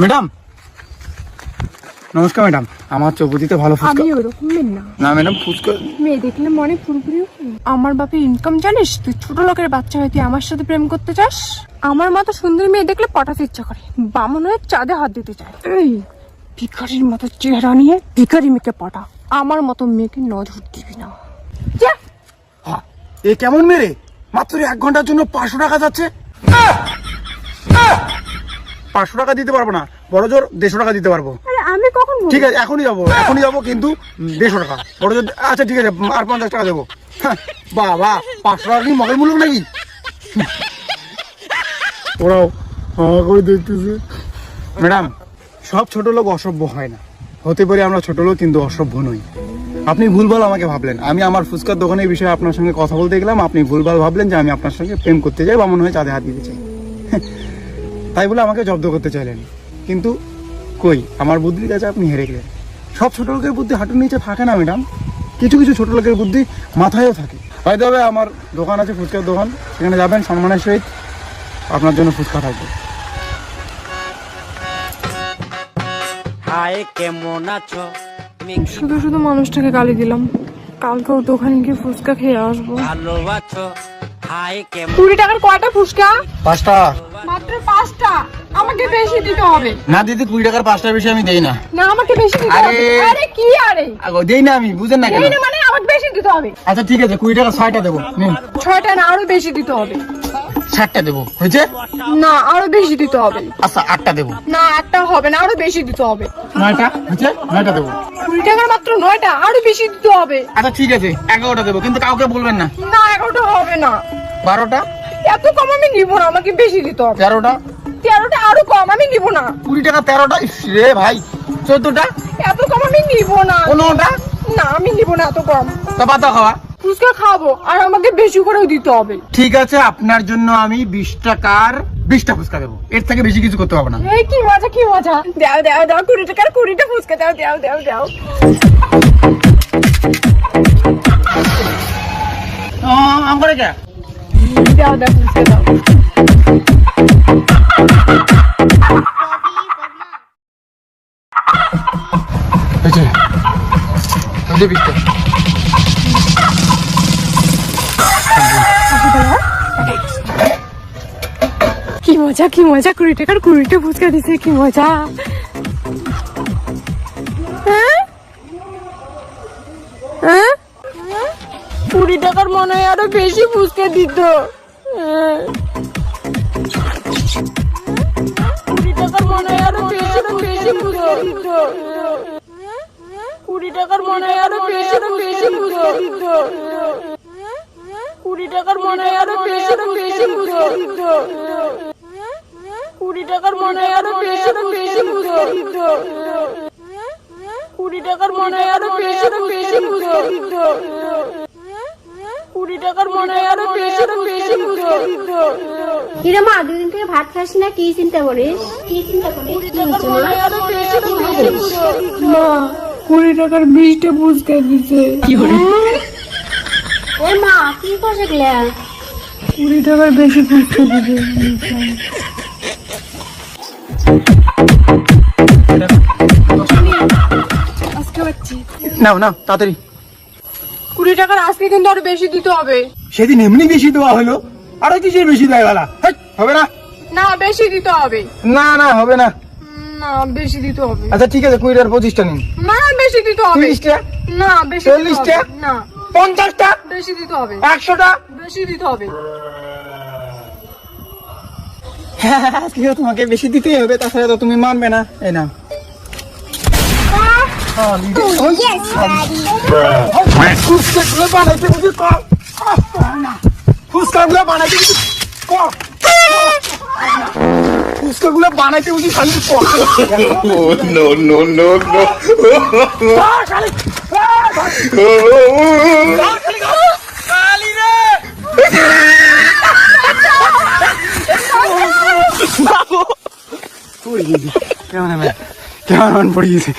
Madam. নমস্কার madam আমার চৌপতিতে ভালো ফুচকা আমি ওরকম না। না ম্যাডাম ফুচকা মেয়ে দেখলে মনে পুরোপুরি আমার বাপের ইনকাম জানিস? তুই ছোট লোকের বাচ্চা হয়ে তুই আমার সাথে প্রেম করতে চাস? আমার মতো সুন্দর মেয়ে দেখলে পটাতে ইচ্ছা করে। বামন হয়ে চাঁদে হাত দিতে চায়। এই ভিখারির মতো চেহারা নিয়ে ভিখারি মেয়েকে পটা। আমার মতো মেয়েকে নজর দিবি না। এ কেমন মেরে মাত্র এক ঘণ্টার জন্য পাঁচশো টাকা যাচ্ছে। পাঁচশো টাকা দিতে পারব না। বড় জোর দেড়শো টাকা দিতে পারব। আমি কখন ঠিক আছে এখনই যাব এখনই যাব কিন্তু দেড়শো টাকা। বড় জোর আচ্ছা ঠিক আছে আর পঞ্চাশ টাকা দেবো। হ্যাঁ, বাবা পাঁচশো টাকা কি মগের মূল্য নাকি? ওরাও হাওয়া করে দেখতেছে। ম্যাডাম সব ছোট লোক অসভ্য হয় না। হতে পারে আমরা ছোট লোক কিন্তু অসভ্য নই। আপনি ভুলভাল আমাকে ভাবলেন। আমি আমার ফুচকার দোকানের বিষয়ে আপনার সঙ্গে কথা বলতে গেলাম। আপনি ভুলভাল ভাবলেন যে আমি আপনার সঙ্গে প্রেম করতে যাই বা মনে হয় চাঁদে হাত দিতে চাই। তাই বলে আমাকে জব্দ করতে চাইলেন। কিন্তু কই আমার বুদ্ধির কাছে আপনি হেরে গেলেন। সব ছোট লোকের বুদ্ধি হাঁটুর নিচে থাকে না ম্যাডাম। কিছু কিছু ছোট লোকের বুদ্ধি মাথায়ও থাকে। হয়তো হবে আমার দোকান আছে ফুচকার দোকান। সেখানে যাবেন সম্মানের সহিত। আপনার জন্য ফুচকা থাকবে। হাই কেমন আছো? তুমি কি শুধু শুধু মানুষটাকে গালি দিলাম। কালকেও দোকানে গিয়ে ফুচকা খেয়ে আসব। ভালো আছো হাই কেমন কুড়ি টাকার কয়টা ফুচকা? পাঁচটা। পাঁচটা আমাকে বেশি দিতে হবে। না দিদি কুড়ি টাকার পাঁচটার বেশি আমি দেই না। না আমাকে বেশি দিতে আরে। আরে কি আরে? আগো দেই না আমি বুঝেন না কেন? এই না মানে আমাকে বেশি দিতে হবে। আচ্ছা ঠিক আছে কুড়ি টাকা ছয়টা দেবো নিন। ছয়টা না আরও বেশি দিতে হবে। ষাটটা দেবো হয়েছে? না আরও বেশি দিতে হবে। আচ্ছা আটটা দেবো। না একটা হবে না আরও বেশি দিতে হবে। নয়টা হয়েছে? নয়টা দেবো। কুড়ি টাকার মাত্র নয়টা আরও বেশি দিতে হবে। আচ্ছা ঠিক আছে এগারোটা দেবো কিন্তু কাউকে বলবেন না। না এগারোটা হবে না। বারোটা? এত কম আমি নিব না আমাকে বেশি দিতে হবে। তেরোটা? তেরোটা আরও কম আমি নিব না। কুড়ি টাকা তেরোটা? রে ভাই। চোদ্দটা? এত কম আমি নিব না। পনেরোটা? না আমি নিব না এত কম। তা পাতা খাওয়া। ফুচকা খাব আর আমাকে বেশি করেও দিতে হবে। ঠিক আছে আপনার জন্য আমি বিশ টাকার বিশটা ফুচকা দেবো। এর থেকে বেশি কিছু করতে হবে না। এই কি মজা কি মজা। দাও দাও দাও কুড়ি টাকার কুড়িটা ফুচকা দাও দাও দাও দাও। আমার কে? কি মজা কি মজা কুড়ি টাকার কুড়িটা ফুচকা দিছে কি মজা হ্যাঁ? হ্যাঁ? কুড়ি টাকার মনে হয় আরও বেশি ফুচকা দিত। কুড়ি টাকার মনে আরও বেশি বেশি ফুচকা দিত। কুড়ি টাকার মনে হয় আরও বেশি বেশি ফুচকা দিত। কুড়ি টাকার মনে হয় আরও বেশি বেশি ফুচকা দিত। কুড়ি টাকার মনে আরও বেশি বেশি ফুচকা দিত। কুড়ি টাকার মনে হয় আরও বেশি বেশি ফুচকা দিত। কুড়ি টাকার মনে আরও বেশি বেশি দিত। কিরে মা দুদিন থেকে ভাত খাস না? কি চিন্তা করিস? কি করিস? মা? কুড়ি টাকার বিশটা ফুচকা দিছে। এ মা কি করছে গেলে কুড়ি টাকার বেশি দিছে। নাও নাও তাড়াতাড়ি। কুড়ি টাকার আজকে কিন্তু আরও বেশি দিতে হবে। সেদিন এমনি বেশি দেওয়া হলো। আরও কিসের বেশি দেয় বেলা? হবে না? না বেশি দিতে হবে। না না হবে না। না বেশি দিতে হবে। আচ্ছা ঠিক আছে কুড়ি পঁচিশটা নিন। না বেশি দিতে হবে। তিরিশটা? না বেশি চল্লিশটা? না। পঞ্চাশটা? বেশি দিতে হবে। একশোটা? বেশি দিতে হবে। আজকে তোমাকে বেশি দিতেই হবে তাছাড়া তো তুমি মানবে না। এই না ফুচকাগুলো বানাইতে বুঝি কম ফুচকাগুলো বানাইতে বুঝি কম ফুচকাগুলো বানাইতে বুঝি খালি কম Oh no no no no! খালি কেমন কেমন পড়ে গেছে